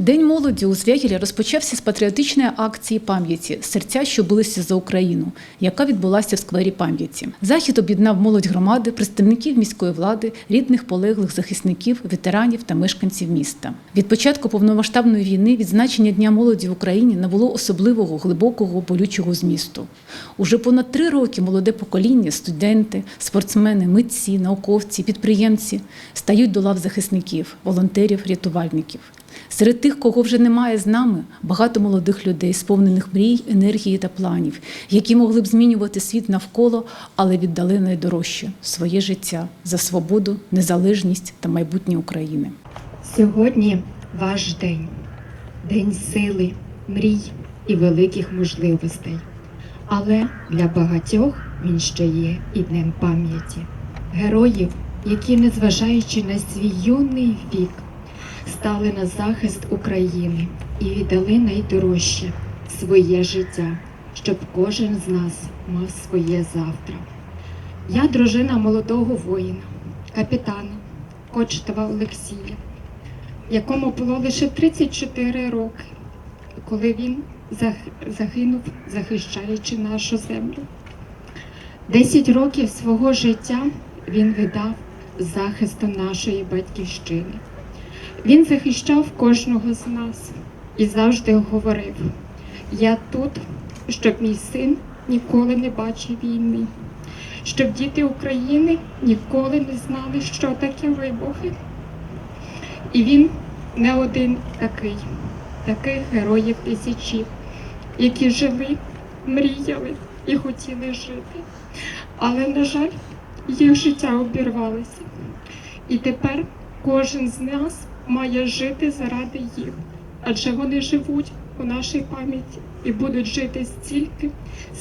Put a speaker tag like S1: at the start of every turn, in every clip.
S1: День молоді у Звягілі розпочався з патріотичної акції пам'яті Серця, що билися за Україну, яка відбулася в сквері пам'яті. Захід об'єднав молодь громади, представників міської влади, рідних полеглих захисників, ветеранів та мешканців міста. Від початку повномасштабної війни відзначення Дня молоді в Україні набуло особливого глибокого болючого змісту. Уже понад три роки молоде покоління, студенти, спортсмени, митці, науковці, підприємці стають до лав захисників, волонтерів, рятувальників. Серед тих, кого вже немає з нами, багато молодих людей, сповнених мрій, енергії та планів, які могли б змінювати світ навколо, але віддали найдорожче своє життя за свободу, незалежність та майбутнє України.
S2: Сьогодні ваш день, день сили, мрій і великих можливостей. Але для багатьох він ще є і днем пам'яті, героїв, які, незважаючи на свій юний вік, стали на захист України і віддали найдорожче своє життя, щоб кожен з нас мав своє завтра. Я дружина молодого воїна, капітана Кочетова Олексія якому було лише 34 роки, коли він загинув, захищаючи нашу землю. Десять років свого життя він віддав захисту нашої батьківщини. Він захищав кожного з нас і завжди говорив: Я тут, щоб мій син ніколи не бачив війни, щоб діти України ніколи не знали, що таке вибухи. І він не один такий, таких героїв тисячі, які жили, мріяли і хотіли жити. Але, на жаль, їх життя обірвалося. І тепер кожен з нас має жити заради їх, адже вони живуть у нашій пам'яті і будуть жити стільки,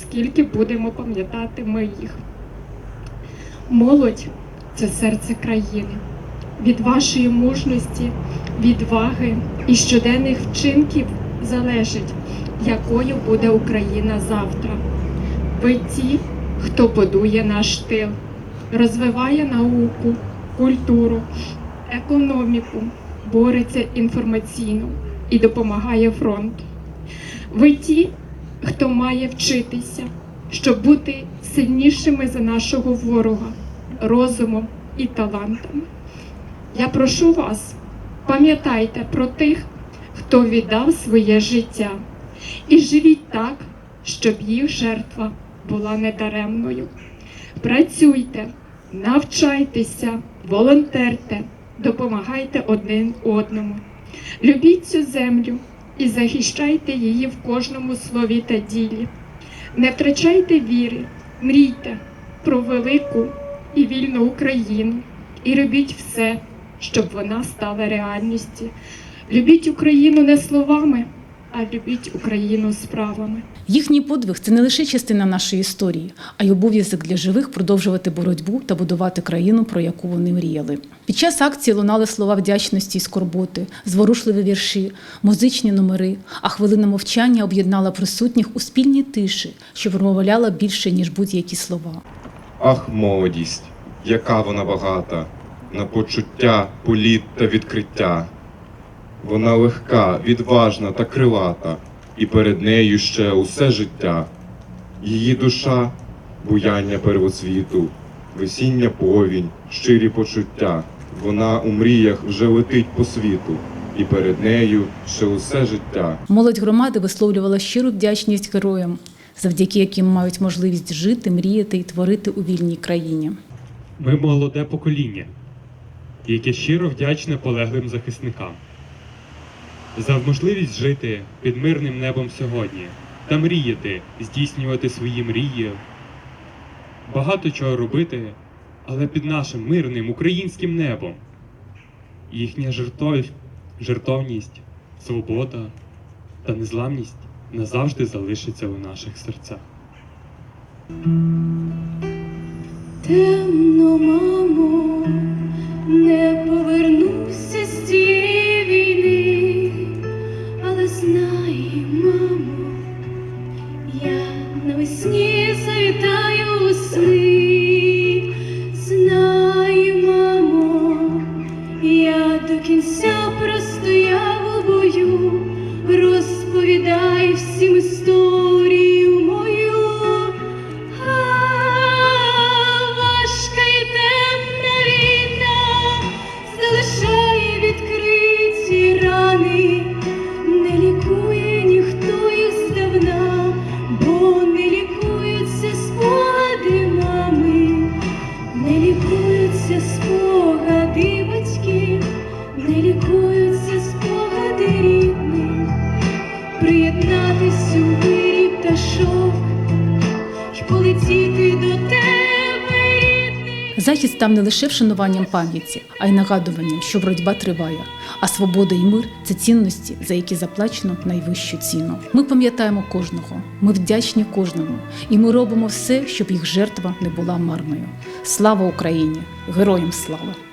S2: скільки будемо пам'ятати ми їх. Молодь це серце країни. Від вашої мужності, відваги і щоденних вчинків залежить, якою буде Україна завтра. Ви ті, хто будує наш тил, розвиває науку, культуру, економіку, бореться інформаційно і допомагає фронту. Ви ті, хто має вчитися, щоб бути сильнішими за нашого ворога, розумом і талантами. Я прошу вас, пам'ятайте про тих, хто віддав своє життя, і живіть так, щоб їх жертва була недаремною. Працюйте, навчайтеся, волонтерте, допомагайте один одному. Любіть цю землю і захищайте її в кожному слові та ділі. Не втрачайте віри, мрійте про велику і вільну Україну і робіть все, щоб вона стала реальністю. Любіть Україну не словами, а любіть Україну справами.
S1: Їхній подвиг це не лише частина нашої історії, а й обов'язок для живих продовжувати боротьбу та будувати країну, про яку вони мріяли. Під час акції лунали слова вдячності і скорботи, зворушливі вірші, музичні номери, а хвилина мовчання об'єднала присутніх у спільній тиші, що промовляла більше ніж будь-які слова.
S3: Ах, молодість, яка вона багата, на почуття, політ та відкриття. Вона легка, відважна та крилата, і перед нею ще усе життя. Її душа буяння первоцвіту, весіння повінь, щирі почуття. Вона у мріях вже летить по світу, і перед нею ще усе життя.
S1: Молодь громади висловлювала щиру вдячність героям, завдяки яким мають можливість жити, мріяти і творити у вільній країні.
S4: Ми молоде покоління, яке щиро вдячне полеглим захисникам за можливість жити під мирним небом сьогодні та мріяти, здійснювати свої мрії, багато чого робити, але під нашим мирним українським небом. Їхня жертов... жертовність, свобода та незламність назавжди залишиться у наших серцях.
S5: Темно, мамо, не
S1: Захід став не лише вшануванням пам'яті, а й нагадуванням, що боротьба триває, а свобода і мир це цінності, за які заплачено найвищу ціну. Ми пам'ятаємо кожного, ми вдячні кожному, і ми робимо все, щоб їх жертва не була марною. Слава Україні! Героям слава!